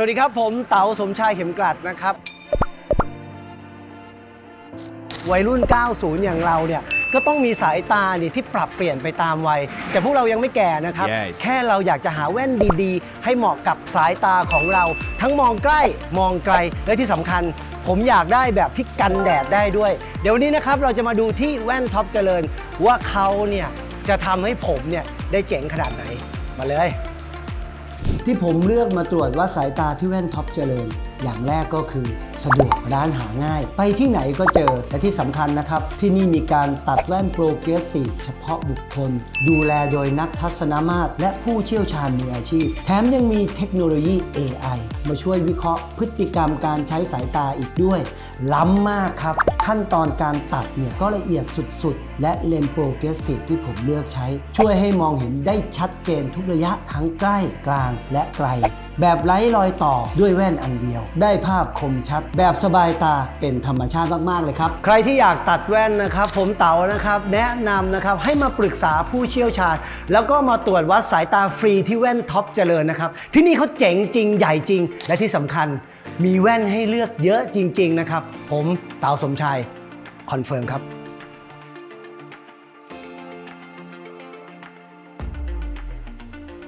สวัสดีครับ ผมเต๋าสมชายเข็มกลัดนะครับ วัยรุ่น 90 อย่างเราเนี่ย ก็ต้องมีสายตาเนี่ยที่ปรับเปลี่ยนไปตามวัย แต่พวกเรายังไม่แก่นะครับ Yes แค่เราอยากจะหาแว่นดีๆ ให้เหมาะกับสายตาของเรา ทั้งมองใกล้มองไกล และที่สำคัญ ผมอยากได้แบบที่กันแดดได้ด้วย เดี๋ยววนนี้นะครับเราจะมาดูที่แว่นท็อปเจริญ ว่าเขาเนี่ยจะทำให้ผมเนี่ยได้เจ๋งขนาดไหนมาเลย ที่ผมเลือกมาตรวจวัดสายตาที่แว่นท็อปเจริญ อย่างแรกก็คือสะดวกร้านหาง่าย ไปที่ไหนก็เจอและที่สำคัญนะครับ ที่นี่มีการตัดแว่นโปรเกรสซีฟเฉพาะบุคคล ดูแลโดยนักทัศนมาตร และผู้เชี่ยวชาญมืออาชีพ แถมยังมีเทคโนโลยี AI มาช่วยวิเคราะห์พฤติกรรมการใช้สายตาอีกด้วย ล้ำมากครับ ขั้นตอนการตัดเนี่ยก็ละเอียดสุดๆ และเลนส์โปรเกรสซีฟที่ผมเลือกใช้ ช่วยให้มองเห็นได้ชัดเจนทุกระยะทั้งใกล้กลางและไกล แบบไร้รอยต่อด้วยแว่นอันเดียว ได้ภาพคมชัด แบบสบายตาเป็นธรรมชาติมาก ๆ เลยครับ ใครที่อยากตัดแว่นนะครับ ผมเต๋านะครับ แนะนำนะครับให้มาปรึกษาผู้เชี่ยวชาญ แล้วก็มาตรวจวัดสายตาฟรีที่แว่นท็อปเจริญนะครับ ที่นี่เขาเจ๋งจริงใหญ่จริง และที่สำคัญมีแว่นให้เลือกเยอะจริง ๆ นะครับ ผมเต๋าสมชายคอนเฟิร์มครับ